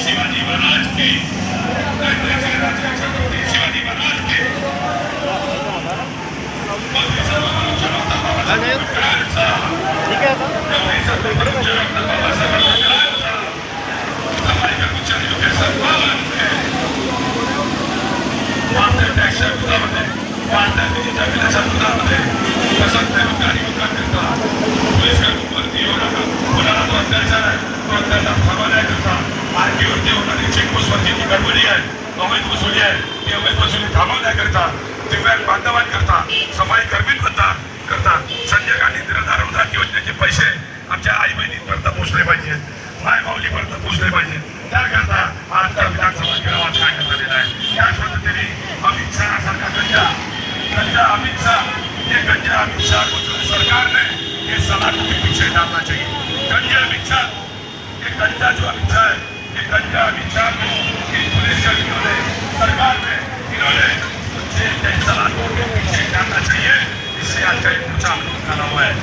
शिवाजी महाराज की शिवाजी महाराज की टॅक्सच्या विरोधामध्ये वाढत्या निधीच्या बिलाच्या विरोधामध्ये तसंच बेरोजगारी युवकांकरता पोलीस कर्मचारी येऊ नका कुणाला तो अत्याचार आहे तो अत्याचार थांबवण्याकरता आरटीओवरती होणारी चेकपोस्टवरची जी गडबडी आहे अवैध वसुली आहे. ती अवैध वसुली थांबवण्याकरता दिव्यांग बांधवांकरता सफाई कर्मींकरता करता संजय गांधी निराधार अनुदान योजनेचे पैसे आमच्या आई बहिणींपर्यंत पोहोचले पाहिजे. माय माऊलीपर्यंत पोहोचले पाहिजे. त्याकरता आजचा विधानसभा ठराव आज काढण्यात आलेला आहे? त्याच पद्धतीने अमित शहा सारखा गंजा गंजा अमित शाह. हे गंजा अमित शाह को जो है सरकार ने ये पीछे डालना चाहिए गंजा अमित शाह. ये गंजा जो अमित शाह है ये गंजा अमित शाह को सरकार ने इन्होंने जेल के पीछे डालना चाहिए इससे आज का एक मोर्चा हम लोग खड़ा हुआ है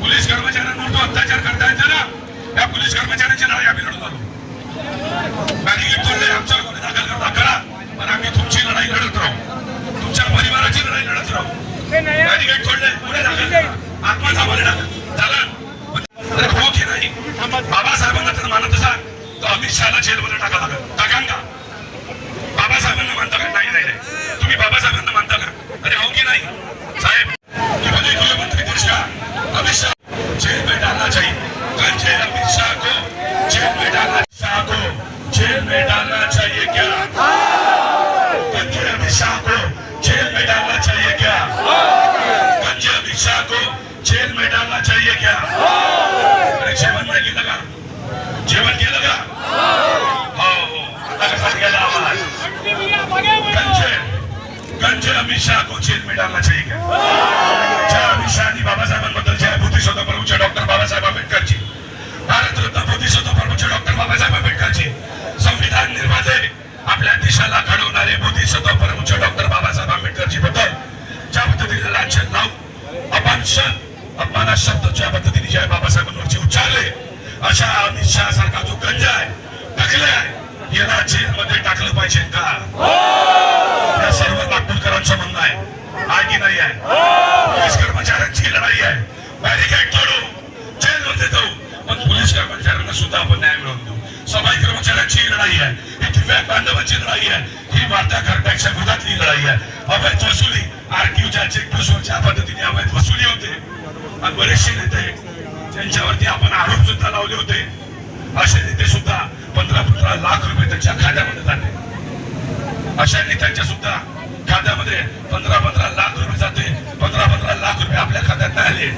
पोलीस कर्मचाऱ्यांवर जो अत्याचार करता येते ना त्या पोलीस कर्मचाऱ्यांची लढाई आम्ही लढत आलो बॅरिकेड तोडले आमच्या गुन्हे दाखल करता करा. पण आम्ही तुमची लढाई लढत राहू. तुमच्या परिवाराची लढाई लढत राहू. बॅरिकेड तोडले गुन्हे दाखल करा. आत्माचा बलिदान चालन अरे हो की नाही? बाबासाहेबांना तर मानत असाल. तर अमित शहाला जेलमध्ये टाका लागेल. जेल में डालना चाहिए क्या जय अमित शहानी बाबासाहेबांबद्दल ज्या बुद्धिशोध प्रमुख डॉक्टर बाबासाहेब आंबेडकरची भारतरत्न बुद्धिशोध प्रमुख डॉक्टर बाबासाहेब आंबेडकरची संविधान निर्माते आपल्या देशाला घडवणारे बुद्धिशोध प्रमुख डॉक्टर बाबासाहेब आंबेडकरची बद्दल ज्या पद्धतीने लांछन लावून अपमानशन अपमाना शब्द ज्या पद्धतीने ज्या बाबासाहेबांवरचे उच्चारले अशा अमित शहा सारखा जो गंजा आहे टाकले आहे याला जेलमध्ये टाकलं पाहिजे का? या सर्व नागपूरकरांचं म्हणणं आहे. आहे नाही आहे पोलीस कर्मचाऱ्यांची लढाई आहे बॅरिकेड तोडू। जेलमध्ये जाऊ पण पोलीस कर्मचाऱ्यांना सुद्धा आपण न्याय मिळवून देऊ सफाई कर्मचाऱ्यांची लढाई आहे ही। दिव्यांग बांधवांची लढाई आहे ही। वाढत्या खरट्याच्या विरोधातली लढाई आहे अवैध वसुली। आरटीओच्या चेकपोस्टवर ज्या पद्धतीने अवैध वसुली होते। आणि बरेचसे नेते त्यांच्यावरती आपण आरोप सुद्धा लावले होते। असे नेते सुद्धा पंधरा पंधरा लाख रुपये त्यांच्या खात्यामध्ये जाते। अशा नेत्यांच्या सुद्धा खात्यामध्ये पंधरा पंधरा लाख रुपये जाते. पंधरा पंधरा लाख रुपये आपल्या खात्यात नाही आले.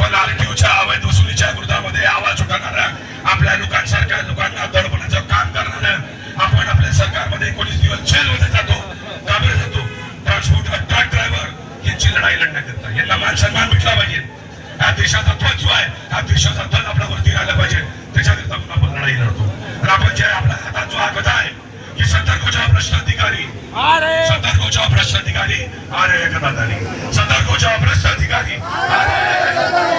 पण आरटीओच्या अवैध वसुलीच्या विरोधामध्ये आवाज उठवणाऱ्या आपल्या लोकांसारख्या लोकांना दडपण्याचं काम करणाऱ्या आपण आपल्या सरकारमध्ये एकोणीस दिवस जेलमध्ये जातो का जातो ट्रान्सपोर्ट ट्रक ड्रायव्हर यांची लढाई लढण्याकरता. यांना मान सन्मान भेटला पाहिजे. हा देशाचा ध्वज जो आहे. हा देशाचा ध्वज आपल्या वरती राहिला पाहिजे त्याच्याकरता पण आपण लढाई लढतो आणि आपण जे आपल्या हातात जो हा गदा आहे की सतर्क जाओ भ्रष्ट अधिकारी। सतर्क जाओ भ्रष्ट अधिकारी। अरे गदाधारी सतर्क जाओ भ्रष्ट अधिकारी। सतर्क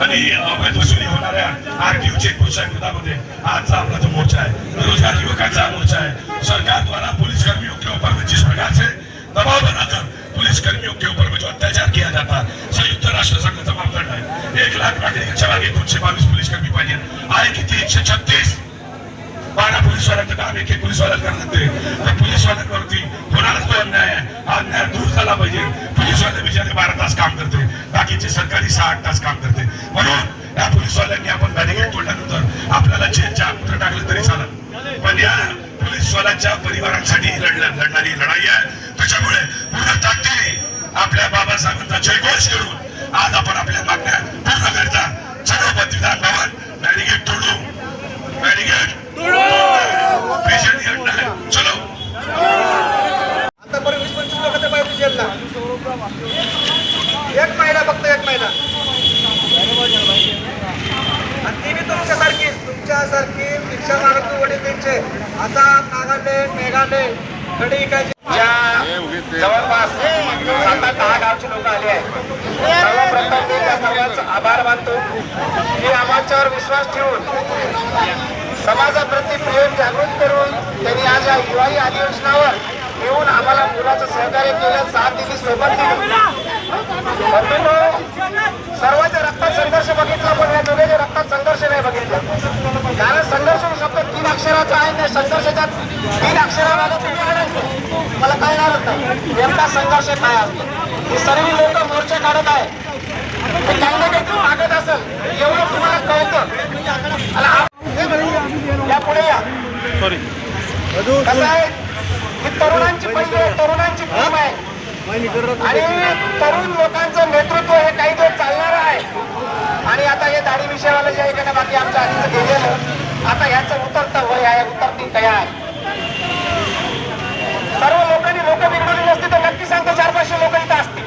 आणि अवैध वसुली होणाऱ्या आरटीओ चेकपोस्टच्या विरोधामध्ये आजचा आपला जो मोर्चा आहे. बेरोजगार युवकांचा मोर्चा आहे. सरकार द्वारा पुलिस कर्मियों के ऊपर में जिस प्रकार से दबाव बनाकर पुलिस कर्मियों के ऊपर में जो अत्याचार किया जाता. संयुक्त राष्ट्र संघ मापदंड आहे. एक लाख नागरिकांच्या मागे दोनशे बावीस पोलीस कर्मी पाहिजे आहे किती? एकशे छत्तीस? बारा पोलीसवाल्यांचं काम एक एक पोलीसवाल्याला करायला तर त्या पोलीसवाल्यांवरती कोणालाच तो अन्याय आहे हा अन्याय दूर झाला पाहिजे. पोलीसवाले बिचारे बारा तास काम करते. बाकीचे सरकारी सहा आठ तास काम करते. म्हणून या पोलीसवाल्यांनी आपण बॅरिकेड तोडल्यानंतर आपल्याला चेनच्या आत टाकलं तरी चालत पण या पोलीसवाल्यांच्या परिवारांसाठी लढल्या लढणारी लढाई आहे. त्याच्यामुळे पूर्ण ताकदीने आपल्या बाबासाहेबांचा जयघोष करून आज आपण आपल्या मागण्या पूर्ण करता छत्रपती विधान भवन बॅरिकेड तोडू बॅरिकेड पेशंट हटणार चलो आतापर्यंत वीस पंचवीस लोक त्या पाहिजे जेलला एक महिना फक्त एक महिना आणि ती बी तुमच्यासारखीच रिक्षा मागत वडील त्यांचे. आता नागालँड मेघालयकडे इकायचे. ज्या जवळपास सात आठ दहा गावचे लोक आले आहेत. सर्वप्रथम मी त्या सर्वांचा आभार मानतो. की आमच्यावर विश्वास ठेवून समाजाप्रती प्रेम जागृत करून त्यांनी आज या हिवाळी अधिवेशनावर येऊन आम्हाला मुलाचं सहकार्य केलं साथ दिली सोबत दिली. बंधूंनो, सर्वांच्या रक्तात संघर्ष बघितला पण या दोघांच्या रक्तात संघर्ष नाही बघितला कारण संघर्ष हा शब्द तीन त्या संघर्षाच्या तीन अक्षराला मला कळणारच नाही नेमका संघर्ष काय असतो हे सर्व लोक मोर्चे काढत आहे काही ना काहीतरी मागत असेल. एवढं तुम्हाला कळतं. या पुढे या. कसं आहे? ही तरुणांची पहिली आहे, तरुणांची टीम आहे. आणि तरुण लोकांचं नेतृत्व हे काही दिवस चालणार आहे. आणि आता हे दाढी विषयावाला जे आहे का बाकी आमच्या आधीचं गेलेलं. आता ह्याचं उतरतं वय आहे उतरती तयार. आहे सर्व लोकांनी लोक बिघडवली नसते तर नक्की सांगतो चार पाचशे लोक इथं असतील.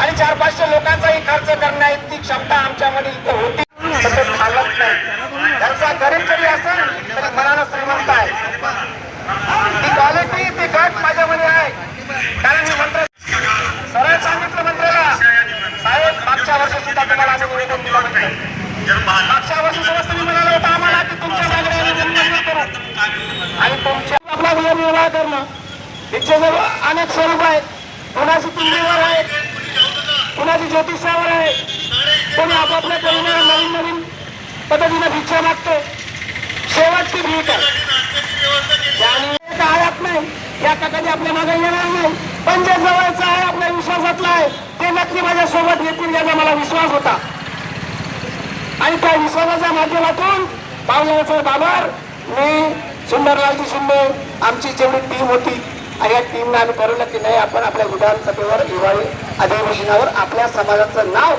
आणि चार पाचशे लोकांचाही खर्च करण्या इतकी क्षमता आमच्यामध्ये इथं होती. पण ते चालत नाही. त्यांचा गरीब जरी असेल तरी मनानं श्रीमंत आहे. ती क्वालिटी ती गट माझ्यामध्ये आहे. कारण मी मंत्र सरळ सांगितलं मंत्र्याला साहेब मागच्या वर्षी सुद्धा तुम्हाला आम्ही निवेदन दिलं होतं निर्वाह करणं याचे जवळ अनेक स्वरूप आहेत. कुणाची पिंडीवर आहे कुणाची ज्योतिषावर आहे कोणी आपापल्या परीने नवीन नवीन पद्धतीने भिक्षा मागतो. शेवटची भीक आहे. आणि आयात नाही. या कधी आपल्या मागे येणार नाही. पण जे जवळचं आहे आपल्या विश्वासातलं आहे ते नक्की माझ्या सोबत येतील याचा मला विश्वास होता. त्या विश्वासाच्या माध्यमातून पावसाळ्याचा बाबर मी सुंदरलालजी शिंदे आमची जेवढी टीम होती आणि या टीमने आम्ही ठरवलं की नाही आपण आपल्या विधानसभेवर हिवाळी अधिवेशनावर आपल्या समाजाचं नाव